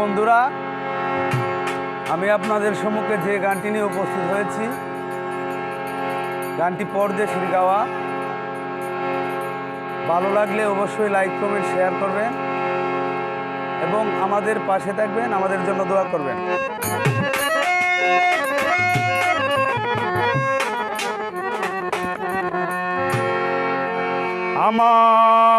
বন্ধুরা, আমি আপনাদের সম্মুখে যে গানটি নিয়ে উপস্থিত হয়েছি, গানটি পরদেশের গাওয়া ভালো লাগলে অবশ্যই লাইক, কমেন্ট, শেয়ার করবেন এবং আমাদের পাশে থাকবেন, আমাদের জন্য দোয়া করবেন। আমার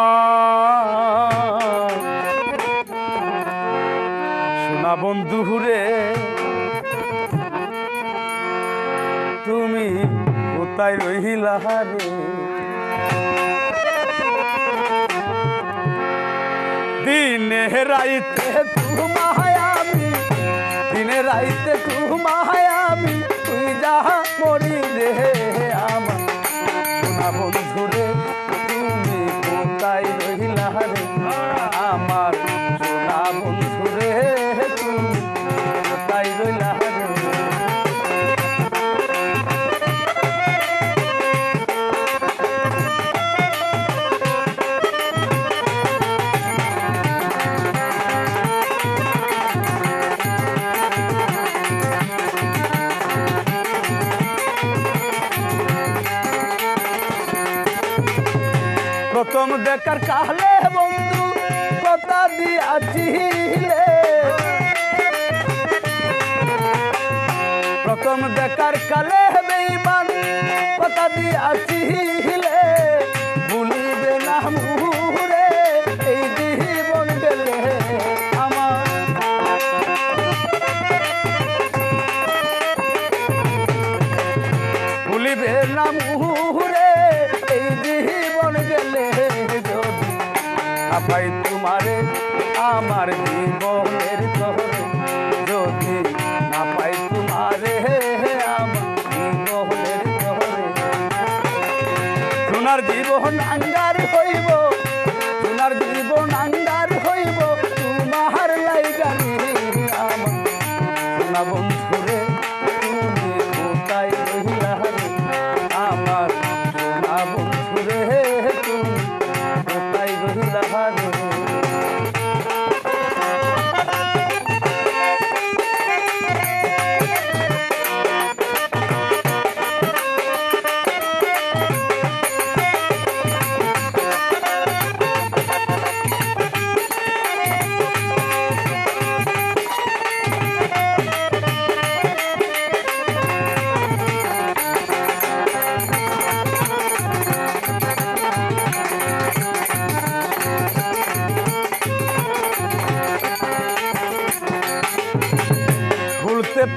তুমি কোথায় রহিলা রে দিনে রাইতে আমি দিনে রাইতে আমি তুই যাহা মরি রে প্রথম দেখার কালে বন্ধু কথা দিয়াছিলে। প্রথম দেখার কালে বেইমান কথা দিয়াছিলে। আপাই তোমারে আমার জীবনের করে যদি না পাই, তোমারে আমার জীবনের করে সোনার জীবন আঙ্গার হইব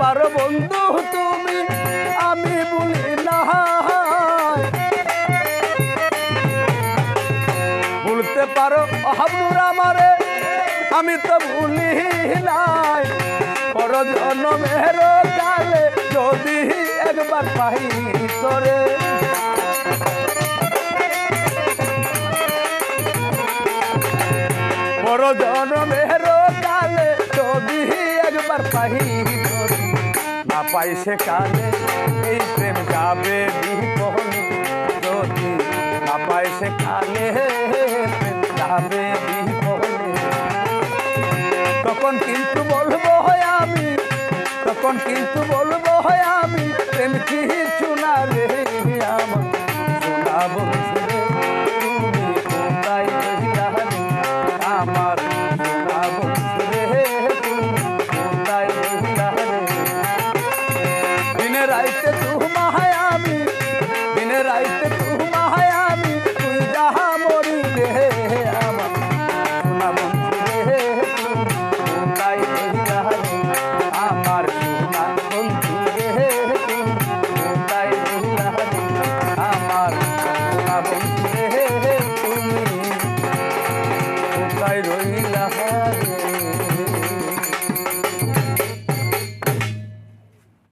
পারো বন্ধু তুমি, আমি বলি না ভুলতে পারো হাবনুর আমারে, আমি তো ভুলি নাই। পর জন্মের কালে যদি একবার পাই করে বড় জন্মের না পাই সে কালে এই প্রেম যাবে বিপন যদি না পাই সে কালে প্রেম যাবে বিপনে তখন কিন্তু বলব হয় আমি, তখন কিন্তু বলব